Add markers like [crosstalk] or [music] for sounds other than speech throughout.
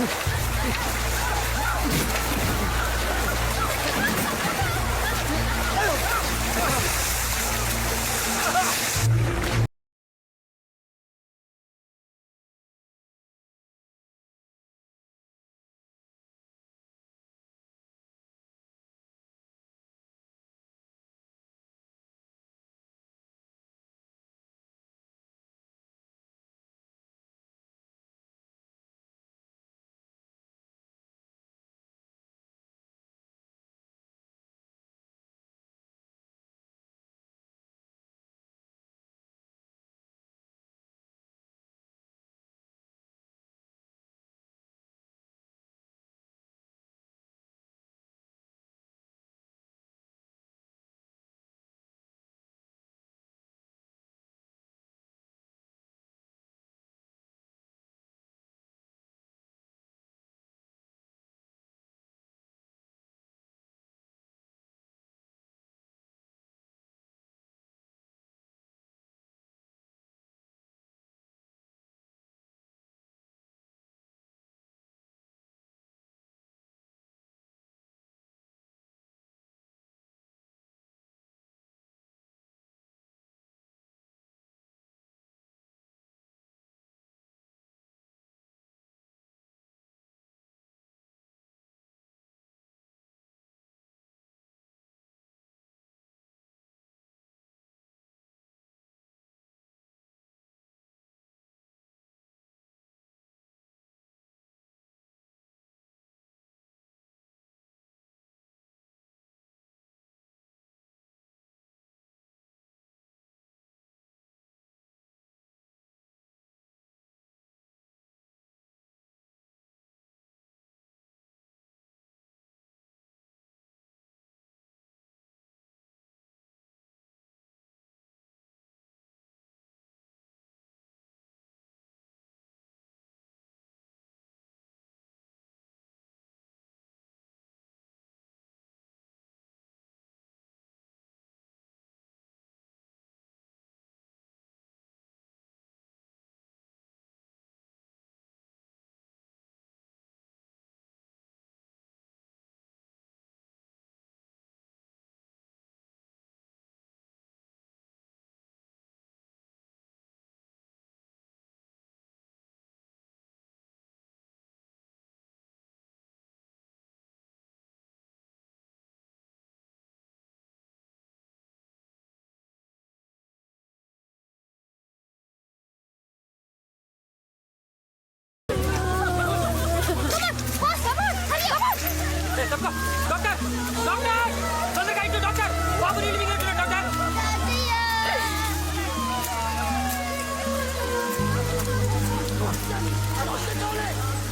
Whew.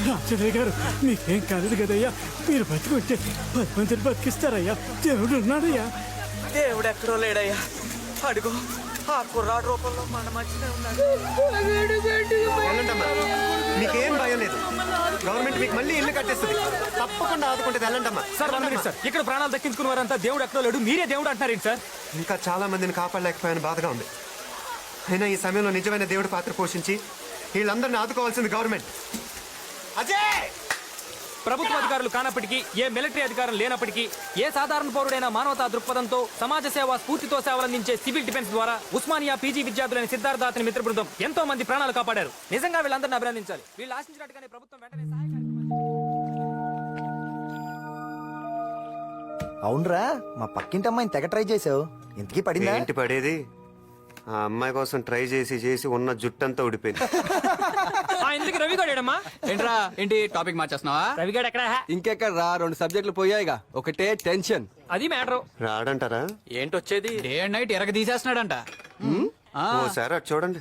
Ramachandra గారు మీకేం కాలేదు కదయ్యా? మీరు బతుకుంటే పది మందిని బతికిస్తారయ్యా. దేవుడు ఉన్నాడయ్యా. దేవుడు ఎక్కడో లేడయ్యా. అడుగు ఆ కుర్రాడు రూపంలో మన మధ్యనే ఉన్నాడు. మీకేం భయం లేదు. గవర్నమెంట్ మీకు మళ్ళీ ఇల్లు కట్టేస్తుంది. తప్పకుండా ఆదుకుంటుంది. వెళ్ళండమ్మా. Sir one minute sir. ఇక్కడ ప్రాణాలు దక్కించుకున్న వారంతా దేవుడు ఎక్కడో లేడు. మీరే దేవుడు అంటున్నారేంటి సార్? ఇంకా చాలా మందిని కాపాడలేకపోయాను బాధగా ఉంది. అయినా ఈ సమయంలో నిజమైన దేవుడి పాత్ర పోషించి వీళ్ళందరినీ ఆదుకోవాల్సింది గవర్నమెంట్. అజయ్! ప్రభుత్వ అధికారులు కానప్పటికీ ఏ మిలిటరీ అధికారం లేనప్పటికీ ఏ సాధారణ పౌరుడైన మానవతా దృక్పథంతో సమాజ సేవ స్ఫూర్తితో సేవలందించే సివిల్ డిఫెన్స్ ద్వారా ఉస్మానియా పీజీ విద్యార్థులైన సిద్ధార్థ అతని మిత్ర బృందం ఎంతో మంది ప్రాణాలు కాపాడారు. నిజంగా వీళ్ళందరినీ అభినందించాలి. వీళ్ళు ఆశించినట్టుగానే ప్రభుత్వం వెంటనే సహాయ అవునరా మా పక్కింటి అమ్మాయిని తెగ ట్రై చేసావు. ఇంతకీ పడిందా? ఏంటి పడేది? ఆ అమ్మాయి కోసం ట్రై చేసి చేసి ఉన్న జుట్టంతా ఊడిపోయింది. [laughs] ఆ, ఎందుకు రవి గాడేడమ్మా ఏంట్రా ఏంటి టాపిక్ మార్చేస్తున్నావా? రవి గాడు ఎక్కడ? ఇంకెక్కడ రా రెండు సబ్జెక్టులు పోయాయిగా ఒకటే టెన్షన్ అది మ్యాటర్ రాడంటారా? ఏంటొచ్చేది? డే అండ్ నైట్ ఎరగ తీసేస్తున్నాడంట. ఆ, ఓసారి అటు చూడండి.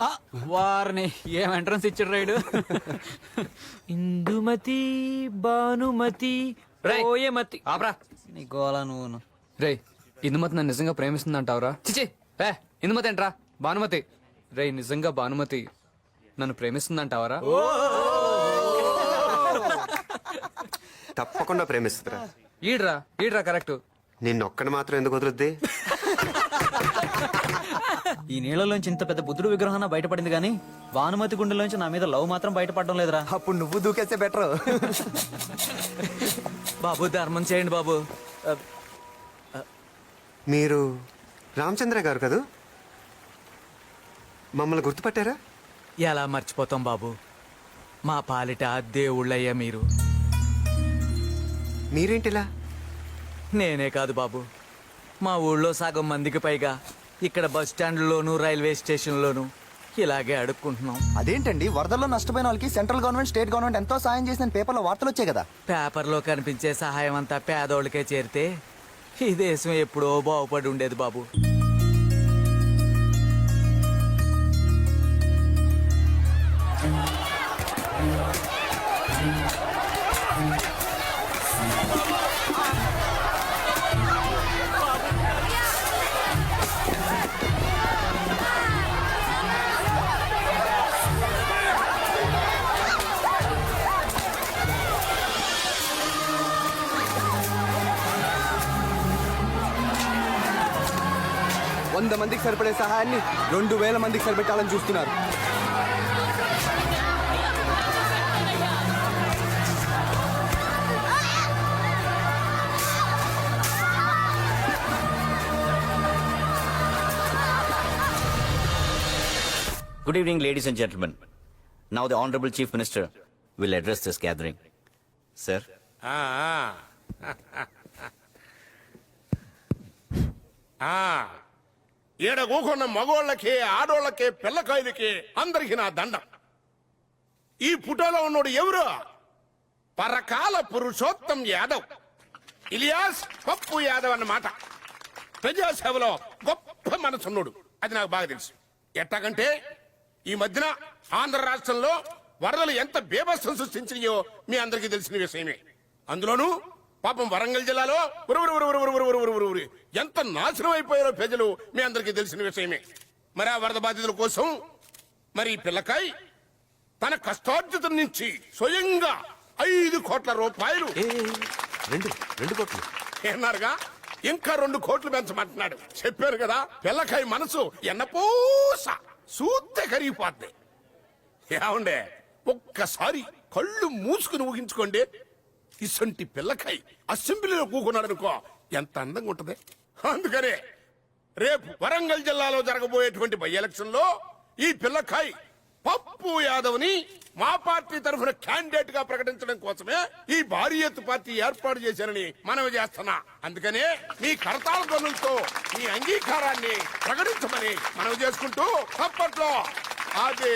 ఆ, వారిని ఏం ఎంట్రన్స్ ఇచ్చాడు రైడు ఇందుమతి భానుమతి ఓయమతి ఆపరా. నీ గోళ నువ్వును. రేయ్ ఇందుమతి నన్ను నిజంగా ప్రేమిస్తుందంటావురా? చిచి ఏ ఇందుమతి ఏంట్రా? భానుమతి. రేయ్ నిజంగా భానుమతి. నన్ను ప్రేమిస్తుందంటావరా? తప్పకుండా ప్రేమిస్తుందిరా. ఈడ్రా ఈడ్రా కరెక్ట్. నిన్నొక్కడి మాత్రం ఎందుకు వదులుద్ది? ఈ నీళ్ళలోంచి ఇంత పెద్ద బుద్ధుడు విగ్రహం బయటపడింది కానీ భానుమతి గుండెలోంచి నా మీద లవ్ మాత్రం బయటపడడం లేదురా. అప్పుడు నువ్వు దూకేస్తే బెటర్. బాబు ధర్మం చేయండి బాబు. మీరు రామచంద్ర గారు కదూ? మమ్మల్ని గుర్తుపట్టారా? ఎలా మర్చిపోతాం బాబు? మా పాలిట దేవుళ్ళయ్యా మీరు. మీరేంటిలా? నేనే కాదు బాబు. మా ఊళ్ళో సగం మందికి పైగా ఇక్కడ బస్ స్టాండ్లోను రైల్వే స్టేషన్లోను ఇలాగే అడుక్కుంటున్నాం. అదేంటండి? వరదల్లో నష్టపోయిన వాళ్ళకి సెంట్రల్ గవర్నమెంట్ స్టేట్ గవర్నమెంట్ ఎంతో సాయం చేసిన పేపర్లో వార్తలు వచ్చాయి కదా. పేపర్లో కనిపించే సహాయం అంతా పేదోళ్ళకే చేరితే ఈ దేశం ఎప్పుడో బాగుపడి ఉండేది బాబు. మందికి సరిపడే సహాయాన్ని రెండు వేల మందికి సరిపెట్టాలని చూస్తున్నారు Good evening, ladies and gentlemen. Now the Honorable Chief Minister will address this gathering. Sir. ఆ, ఆ. ఈడ కూకున్న మగోళ్ళకి ఆడోళ్ళకి పిల్లకాయలకి అందరికి నా దండం. ఈ ఫోటోలో ఉన్నోడు ఎవరు? పరకాల పురుషోత్తం యాదవ్. ఇలియాస్ పప్పు యాదవ్ అన్నమాట. ప్రజాసేవలో గొప్ప మనసున్నాడు. అది నాకు బాగా తెలుసు. ఎట్టాకంటే ఈ మధ్యన ఆంధ్ర రాష్ట్రంలో వరదలు ఎంత బీభత్సం సృష్టించినాయో మీ అందరికీ తెలిసిన విషయమే. అందులోనూ పాపం వరంగల్ జిల్లాలో ఎంత నాశనం అయిపోయారో ప్రజలు మీ అందరికీ తెలిసిన విషయమే. మరి ఆ వరద బాధితుల కోసం మరి పిల్లకాయ్ తన కష్టార్జితం నుంచి స్వయంగా ఐదు కోట్ల రూపాయలు. రెండు రెండు కోట్లు. ఏమన్నారుగా? ఇంకా రెండు కోట్లు పెంచమంటున్నాడు. చెప్పారు కదా పిల్లకాయ మనసు ఎన్నపూస సూత్తే కరిగిపోద్ది. ఏమండే? ఒక్కసారి కళ్ళు మూసుకుని ఊహించుకోండి. ఇసంటి పిల్లకాయ అసెంబ్లీలో కూకున్నాడు అనుకో ఎంత అందంగా ఉంటది. అందుకనే రేపు వరంగల్ జిల్లాలో జరగబోయేటువంటి బై ఎలక్షన్లో ఈ పిల్లకాయ్ పప్పు యాదవ్ని మా పార్టీ తరఫున క్యాండిడేట్గా ప్రకటించడం కోసమే ఈ భారీ ఎత్తు పార్టీ ఏర్పాటు చేశానని మనవి చేస్తున్నా. అందుకనే మీ కరతాల పనులతో మీ అంగీకారాన్ని ప్రకటించమని మనవి చేసుకుంటూ అప్పట్లో అదే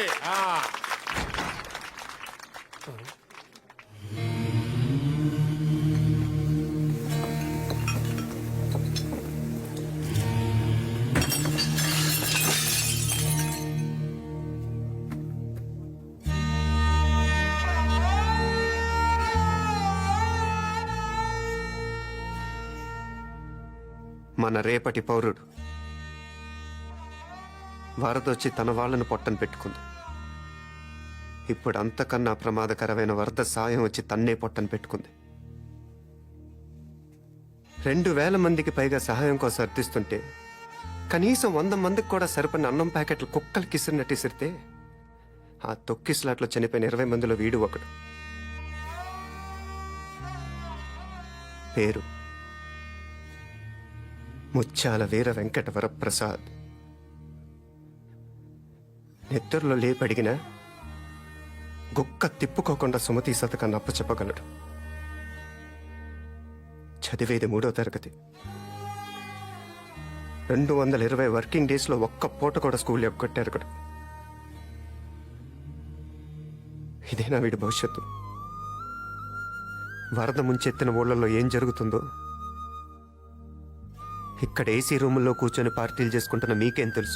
మన రేపటి పౌరుడు. వరద వచ్చి తన వాళ్ళను పొట్టను పెట్టుకుంది. ఇప్పుడు అంతకన్నా ప్రమాదకరమైన వరద సాయం వచ్చి తన్నే పొట్టను పెట్టుకుంది. రెండు వేల మందికి పైగా సహాయం కోసం అర్థిస్తుంటే కనీసం వంద మందికి కూడా సరిపడిన అన్నం ప్యాకెట్లు కుక్కలు కిసిరినట్టు ఇసిరితే ఆ తొక్కిస్లాట్లో చనిపోయిన ఇరవై మందిలో వీడు ఒకడు. పేరు ముత్యాల వీర వెంకటవర ప్రసాద్ నిద్రలో లేపడిగిన గుక్క తిప్పుకోకుండా సుమతి శతకాన్ని అప్పచెప్పగలడు. చదివేది మూడో తరగతి. రెండు వందల ఇరవై వర్కింగ్ డేస్లో ఒక్క పూట కూడా స్కూల్ ఎగ్గొట్టారు కూడా. ఇదేనా వీడి భవిష్యత్తు? వరద ముంచెత్తిన ఊళ్ళల్లో ఏం జరుగుతుందో ఇక్కడ ఏసీ రూముల్లో కూర్చొని పార్టీలు చేసుకుంటున్న మీకేం తెలుసు?